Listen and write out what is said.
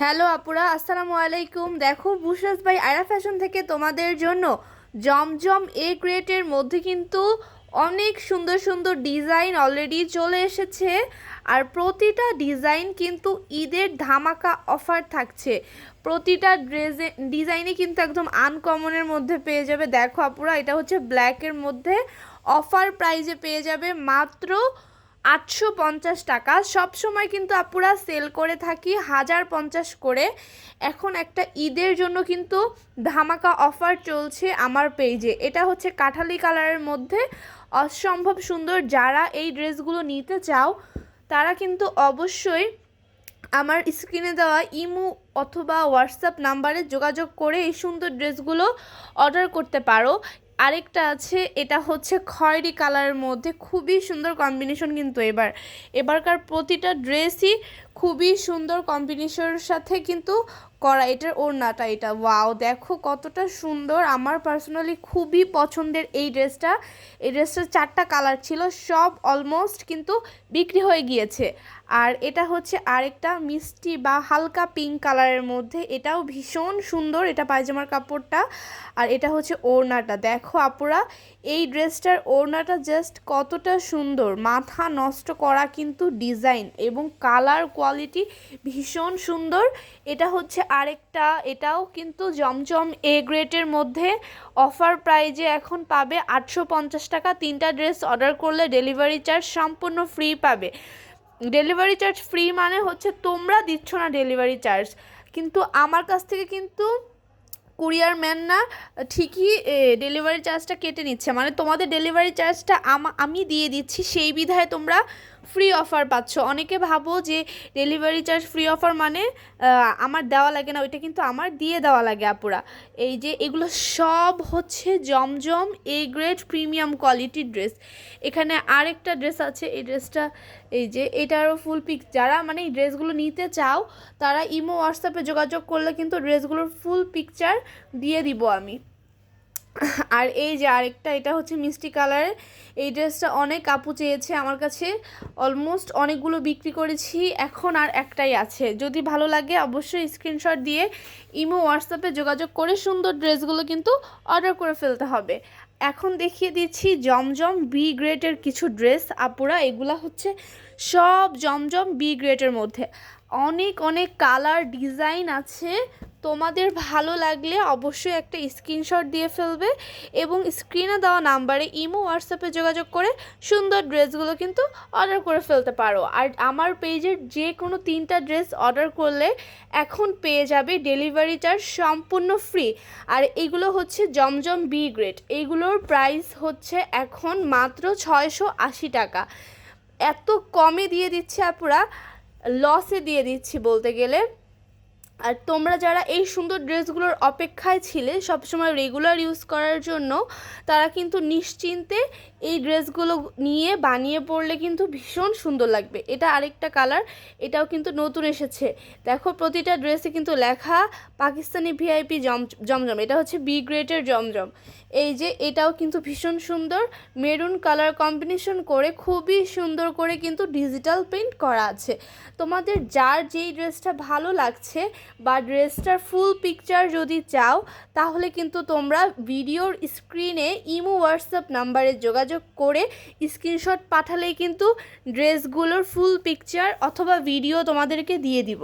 Hello আপুরা, আসসালামু আলাইকুম। দেখো বুশরাজ ভাই আয়রা ফ্যাশন থেকে তোমাদের জন্য জমজম এ গ্রেটের মধ্যে কিন্তু অনেক সুন্দর সুন্দর ডিজাইন অলরেডি চলে এসেছে। আর প্রতিটা ডিজাইন কিন্তু ঈদের ধামাকা অফার থাকছে। প্রতিটা ড্রেসে ডিজাইনে কিন্তু একদম আনকমনের মধ্যে পেয়ে যাবে। দেখো আপুরা, এটা হচ্ছে ব্ল্যাকের মধ্যে। অফার প্রাইজে পেয়ে যাবে মাত্র আটশো পঞ্চাশ টাকা। সব সময় কিন্তু আপুরা সেল করে থাকি, হাজার পঞ্চাশ করে। এখন একটা ঈদের জন্য কিন্তু ধামাকা অফার চলছে আমার পেজে এটা হচ্ছে কাঠালি কালারের মধ্যে। অসম্ভব সুন্দর। যারা এই ড্রেসগুলো নিতে চাও, তারা কিন্তু অবশ্যই আমার স্ক্রিনে দেওয়া ইমো অথবা হোয়াটসঅ্যাপ নাম্বারে যোগাযোগ করে এই সুন্দর ড্রেসগুলো অর্ডার করতে পারো। আরেকটা আছে, এটা হচ্ছে খয়েরি কালারের মধ্যে, খুবই সুন্দর কম্বিনেশন কিন্তু এবার। এবারকার প্রতিটা ড্রেসই খুবই সুন্দর কম্বিনেশনের সাথে কিন্তু করা এটার ওড়নাটা এটা। ওয়াও দেখো কতটা সুন্দর। আমার পার্সোনালি খুবই পছন্দের এই ড্রেসটা এই ড্রেসটার চারটা কালার ছিল, সব অলমোস্ট কিন্তু বিক্রি হয়ে গিয়েছে। আর এটা হচ্ছে আরেকটা মিষ্টি বা হালকা পিঙ্ক কালারের মধ্যে। এটাও ভীষণ সুন্দর, এটা পায়জামার কাপড়টা। আর এটা হচ্ছে ওড়নাটা। দেখো আপুরা, এই ড্রেসটার ওড়নাটা জাস্ট কতটা সুন্দর। মাথা নষ্ট করা কিন্তু ডিজাইন এবং কালার কোয়ালিটি ভীষণ সুন্দর। এটা হচ্ছে আরেকটা, এটাও কিন্তু জমজম এ গ্রেটের মধ্যে। অফার প্রাইজে এখন পাবে আটশো পঞ্চাশ টাকা। তিনটা ড্রেস অর্ডার করলে ডেলিভারি চার্জ সম্পূর্ণ ফ্রি পাবে। ডেলিভারি চার্জ ফ্রি মানে হচ্ছে তোমরা দিচ্ছ না ডেলিভারি চার্জ কিন্তু আমার কাছ থেকে কিন্তু কুরিয়ার ম্যান না ঠিকই ডেলিভারি চার্জটা কেটে নিচ্ছে। মানে তোমাদের ডেলিভারি চার্জটা আমি দিয়ে দিচ্ছি, সেই বিধায় তোমরা ফ্রি অফার পাচ্ছ। অনেকে ভাবো যে ডেলিভারি চার্জ ফ্রি অফার মানে আমার দেওয়া লাগে না, ওইটা কিন্তু আমার দিয়ে দেওয়া লাগে আপুরা। এই যে এগুলো সব হচ্ছে জমজম এ গ্রেড প্রিমিয়াম কোয়ালিটির ড্রেস এখানে আরেকটা ড্রেস আছে, এই ড্রেসটা এই যে এটারও ফুল পিক যারা মানে এই ড্রেসগুলো নিতে চাও, তারা ইমো হোয়াটসঅ্যাপে যোগাযোগ করলে কিন্তু ড্রেসগুলোর ফুল পিকচার দিয়ে দিব আমি। আর এই যে আরেকটা, এটা হচ্ছে মিষ্টি কালারের। এই ড্রেসটা অনেক আপু চেয়েছে আমার কাছে। অলমোস্ট অনেকগুলো বিক্রি করেছি, এখন আর একটাই আছে। যদি ভালো লাগে অবশ্যই স্ক্রিনশট দিয়ে ইমো, হোয়াটসঅ্যাপে যোগাযোগ করে সুন্দর ড্রেসগুলো কিন্তু অর্ডার করে ফেলতে হবে। এখন দেখিয়ে দিচ্ছি জমজম বি গ্রেডের কিছু ড্রেস। আপুরা, এগুলা হচ্ছে সব জমজম বি গ্রেডের মধ্যে। অনেক অনেক কালার, ডিজাইন আছে। তোমাদের ভালো লাগলে অবশ্যই একটা স্ক্রিনশট দিয়ে ফেলবে এবং স্ক্রিনে দেওয়া নাম্বারে ইমো হোয়াটসঅ্যাপে যোগাযোগ করে সুন্দর ড্রেসগুলো কিন্তু অর্ডার করে ফেলতে পারো। আর আমার পেজের যে কোনো তিনটা ড্রেস অর্ডার করলে এখন পেয়ে যাবে ডেলিভারি চার্জ সম্পূর্ণ ফ্রি আর এগুলো হচ্ছে জমজম বি গ্রেড এইগুলোর প্রাইস হচ্ছে এখন মাত্র ছয়শো আশি টাকা। এত কমে দিয়ে দিচ্ছে আপুরা লসে দিয়ে দিচ্ছি বলতে গেলে। আর তোমরা যারা এই সুন্দর ড্রেসগুলোর অপেক্ষায় ছিলে, সবসময় রেগুলার ইউজ করার জন্য, তারা কিন্তু নিশ্চিন্তে এই ড্রেসগুলো নিয়ে বানিয়ে পড়লে কিন্তু ভীষণ সুন্দর লাগবে। এটা আরেকটা কালার এটাও কিন্তু নতুন এসেছে। দেখো, প্রতিটা ড্রেসে কিন্তু লেখা পাকিস্তানি ভিআইপি জম, জমজম, এটা হচ্ছে বি গ্রেটের জমজম। এই যে, এটাও কিন্তু ভীষণ সুন্দর। মেরুন কালার কম্বিনেশন করে খুবই সুন্দর করে কিন্তু ডিজিটাল প্রিন্ট করা আছে। তোমাদের যার যেই ড্রেসটা ভালো লাগছে বা ড্রেসটার ফুল পিকচার যদি চাও, তাহলে কিন্তু তোমরা ভিডিওর স্ক্রিনে ইমো হোয়াটসঅ্যাপ নাম্বারে যোগাযোগ করে স্ক্রিনশট পাঠালেই কিন্তু ড্রেসগুলোর ফুল পিকচার অথবা ভিডিও তোমাদেরকে দিয়ে দিব।